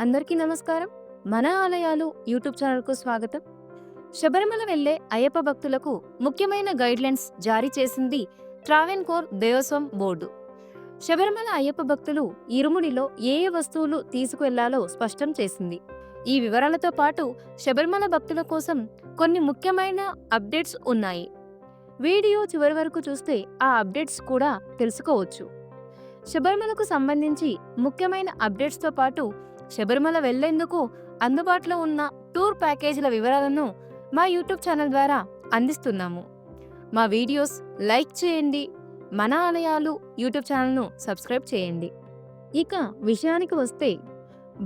అందరికీ నమస్కారం. మన ఆలయాలు యూట్యూబ్ ఛానల్కు స్వాగతం. శబరిమల వెళ్ళే అయ్యప్ప భక్తులకు ముఖ్యమైన గైడ్లైన్స్ జారీ చేసింది ట్రావెన్కోర్ దేవస్వం బోర్డు. శబరిమల అయ్యప్ప భక్తులు ఇరుముడిలో ఏ ఏ వస్తువులు తీసుకువెళ్ళాలో స్పష్టం చేసింది. ఈ వివరాలతో పాటు శబరిమల భక్తుల కోసం కొన్ని ముఖ్యమైన అప్డేట్స్ ఉన్నాయి. వీడియో చివరి వరకు చూస్తే ఆ అప్డేట్స్ కూడా తెలుసుకోవచ్చు. శబరిమలకు సంబంధించి ముఖ్యమైన అప్డేట్స్తో పాటు శబరిమల వెళ్ళేందుకు అందుబాటులో ఉన్న టూర్ ప్యాకేజీల వివరాలను మా యూట్యూబ్ ఛానల్ ద్వారా అందిస్తున్నాము. మా వీడియోస్ లైక్ చేయండి మన ఆలయాలు యూట్యూబ్ ఛానల్ను సబ్స్క్రైబ్ చేయండి. ఇక విషయానికి వస్తే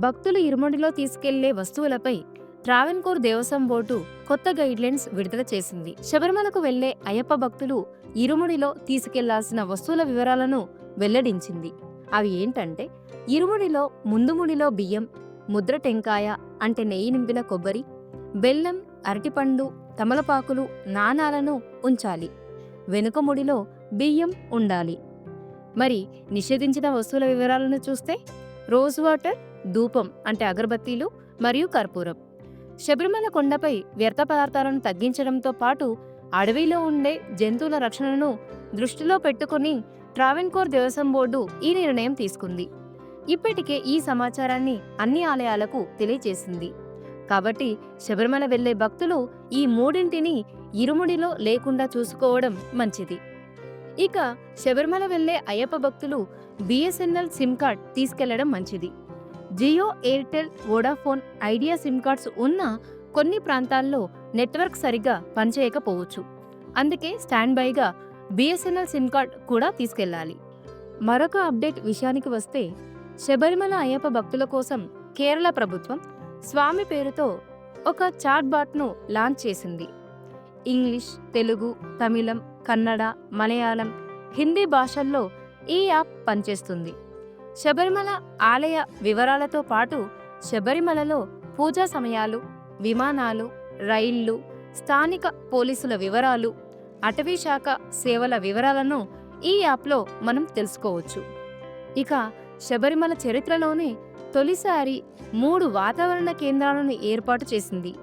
భక్తులు ఇరుముడిలో తీసుకెళ్ళే వస్తువులపై ట్రావెన్కోర్ దేవస్వం బోర్డు కొత్త గైడ్లైన్స్ విడుదల చేసింది. శబరిమలకు వెళ్ళే అయ్యప్ప భక్తులు ఇరుముడిలో తీసుకెళ్ళాల్సిన వస్తువుల వివరాలను వెల్లడించింది. అవి ఏంటంటే ఇరుముడిలో ముందు ముడిలో బియ్యం ముద్ర టెంకాయ అంటే నెయ్యి నింపిన కొబ్బరి బెల్లం అరటిపండు తమలపాకులు నాణాలను ఉంచాలి. వెనుక ముడిలో బియ్యం ఉండాలి. మరి నిషేధించిన వస్తువుల వివరాలను చూస్తే రోజ్ వాటర్ ధూపం అంటే అగరబత్తీలు మరియు కర్పూరం. శబరిమల కొండపై వ్యర్థ పదార్థాలను తగ్గించడంతో పాటు అడవిలో ఉండే జంతువుల రక్షణను దృష్టిలో పెట్టుకుని ట్రావెన్కోర్ దేవస్వం బోర్డు ఈ నిర్ణయం తీసుకుంది. ఇప్పటికే ఈ సమాచారాన్ని అన్ని ఆలయాలకు తెలియజేసింది. కాబట్టి శబరిమల వెళ్ళే భక్తులు ఈ మూడింటిని ఇరుముడిలో లేకుండా చూసుకోవడం మంచిది. ఇక శబరిమల వెళ్ళే అయ్యప్ప భక్తులు బిఎస్ఎన్ఎల్ సిమ్ కార్డ్ తీసుకెళ్ళడం మంచిది. Jio Airtel Vodafone Idea sim cards ఉన్న కొన్ని ప్రాంతాల్లో నెట్వర్క్ సరిగ్గా పనిచేయకపోవచ్చు. అందుకే స్టాండ్ బైగా బిఎస్ఎన్ఎల్ సిమ్ కార్డ్ కూడా తీసుకెళ్ళాలి మరొక అప్డేట్ విషయానికి వస్తే శబరిమల అయ్యప్ప భక్తుల కోసం కేరళ ప్రభుత్వం స్వామి పేరుతో ఒక చాట్ బాట్ను లాంచ్ చేసింది. ఇంగ్లీష్ తెలుగు తమిళం కన్నడ మలయాళం హిందీ భాషల్లో ఈ యాప్ పనిచేస్తుంది. శబరిమల ఆలయ వివరాలతో పాటు శబరిమలలో పూజా సమయాలు విమానాలు రైళ్ళు స్థానిక పోలీసుల వివరాలు అటవీ శాఖ సేవల వివరాలను ఈ యాప్లో మనం తెలుసుకోవచ్చు. ఇక శబరిమల చరిత్రలోనే తొలిసారి మూడు వాతావరణ కేంద్రాలను ఏర్పాటు చేసింది.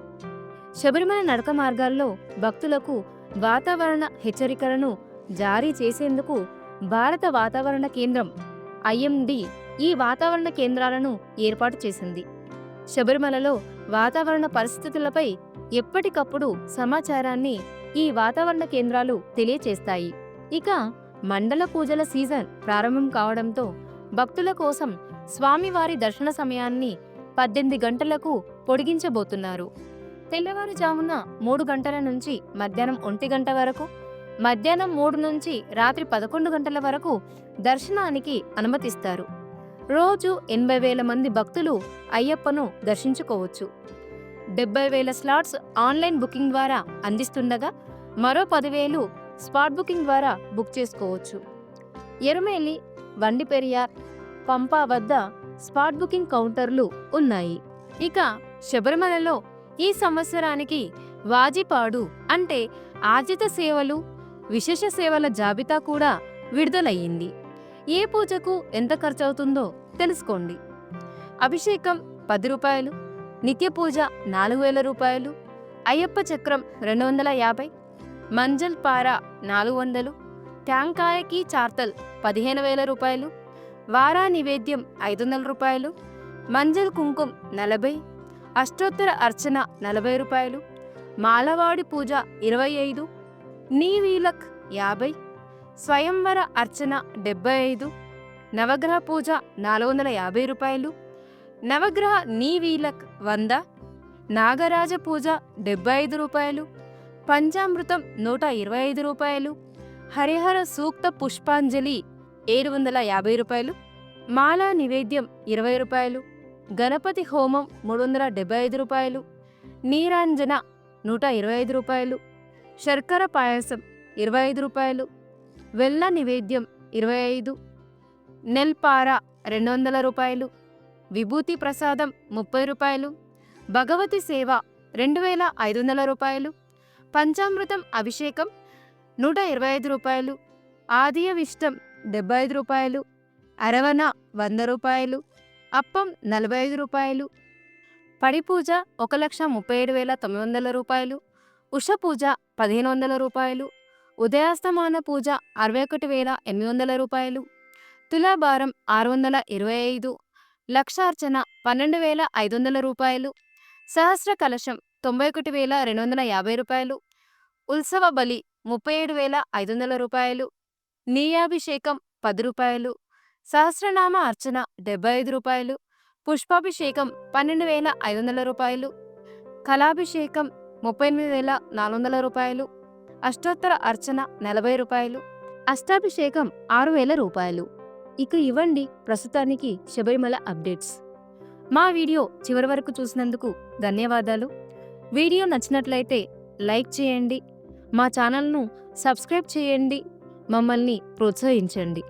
శబరిమల నడక మార్గాల్లో భక్తులకు వాతావరణ హెచ్చరికలను జారీ చేసేందుకు భారత వాతావరణ కేంద్రం ఐఎండి ఈ వాతావరణ కేంద్రాలను ఏర్పాటు చేసింది. శబరిమలలో వాతావరణ పరిస్థితులపై ఎప్పటికప్పుడు సమాచారాన్ని ఈ వాతావరణ కేంద్రాలు తెలియచేస్తాయి. ఇక మండల పూజల సీజన్ ప్రారంభం కావడంతో భక్తుల కోసం స్వామివారి దర్శన సమయాన్ని పద్దెనిమిది గంటలకు పొడిగించబోతున్నారు. తెల్లవారుజామున మూడు గంటల నుంచి మధ్యాహ్నం ఒంటి గంట వరకు మధ్యాహ్నం మూడు నుంచి రాత్రి పదకొండు గంటల వరకు దర్శనానికి అనుమతిస్తారు. రోజు ఎనభై వేల మంది భక్తులు అయ్యప్పను దర్శించుకోవచ్చు. డెబ్బై వేల స్లాట్స్ ఆన్లైన్ బుకింగ్ ద్వారా అందిస్తుండగా మరో పదివేలు స్పాట్ బుకింగ్ ద్వారా బుక్ చేసుకోవచ్చు. ఎరుమేలి వండిపెరియార్ పంపా వద్ద స్పాట్ బుకింగ్ కౌంటర్లు ఉన్నాయి. ఇక శబరిమలలో ఈ సంవత్సరానికి వాజిపాడు అంటే ఆజిత సేవలు విశేష సేవల జాబితా కూడా విడుదలయ్యింది. ఏ పూజకు ఎంత ఖర్చవుతుందో తెలుసుకోండి. అభిషేకం పది రూపాయలు నిత్య పూజ నాలుగు వేల రూపాయలు అయ్యప్ప చక్రం రెండు వందల యాభై మంజల్ పార నాలుగు వందలు ట్యాంకాయకి చార్తల్ పదిహేను వేల రూపాయలు వారా నివేద్యం ఐదు వందల రూపాయలు మంజల్ కుంకుమ నలభై అష్టోత్తర అర్చన నలభై రూపాయలు మాలవాడి పూజ ఇరవై ఐదు నీవీలక్ యాభై స్వయంవర అర్చన డెబ్బై ఐదు నవగ్రహ పూజ నాలుగు వందల యాభై రూపాయలు నవగ్రహ నీవీలక్ వంద నాగరాజ పూజ డెబ్బై ఐదు రూపాయలు పంచామృతం నూట ఇరవై ఐదు రూపాయలు హరిహర సూక్త పుష్పాంజలి ఏడు వందల యాభై రూపాయలు మాలా నివేద్యం ఇరవై రూపాయలు గణపతి హోమం మూడు వందల డెబ్బై ఐదు రూపాయలు నీరాంజన నూట ఇరవై ఐదు రూపాయలు శర్కర పాయసం ఇరవై ఐదు రూపాయలు వెల్ల నివేద్యం ఇరవై ఐదు నెల్పార రెండు వందల రూపాయలు విభూతి ప్రసాదం ముప్పై రూపాయలు భగవతి సేవ రెండు వేల ఐదు వందల రూపాయలు పంచామృతం అభిషేకం నూట ఇరవై ఐదు రూపాయలు ఆదియ విష్టం డెబ్బై ఐదు రూపాయలు అరవన వంద రూపాయలు అప్పం నలభై ఐదు రూపాయలు పడిపూజ ఒక లక్ష ముప్పై ఏడు వేల తొమ్మిది వందల రూపాయలు ఉష పూజ పదిహేను వందల రూపాయలు ఉదయాస్తమాన పూజ అరవై ఒకటి వేల ఎనిమిది వందల రూపాయలు తులాభారం ఆరు వందల ఇరవై ఐదు లక్షార్చన పన్నెండు వేల ఐదు వందల రూపాయలు సహస్ర కలశం తొంభై ఒకటి వేల రెండు వందల యాభై రూపాయలు ఉత్సవ బలి ముప్పై ఏడు వేల ఐదు వందల రూపాయలు నీయాభిషేకం పది రూపాయలు సహస్రనామ అర్చన డెబ్బై ఐదు రూపాయలు పుష్పాభిషేకం పన్నెండు వేల ఐదు వందల రూపాయలు కళాభిషేకం ముప్పై ఎనిమిది వేల నాలుగు వందల రూపాయలు అష్టోత్తర అర్చన నలభై రూపాయలు అష్టాభిషేకం ఆరు వేల రూపాయలు. ఇక ఇవ్వండి ప్రస్తుతానికి శబరిమల అప్డేట్స్. మా వీడియో చివరి వరకు చూసినందుకు ధన్యవాదాలు. వీడియో నచ్చినట్లయితే లైక్ చేయండి. మా ఛానల్ను సబ్స్క్రైబ్ చేయండి. మమ్మల్ని ప్రోత్సహించండి.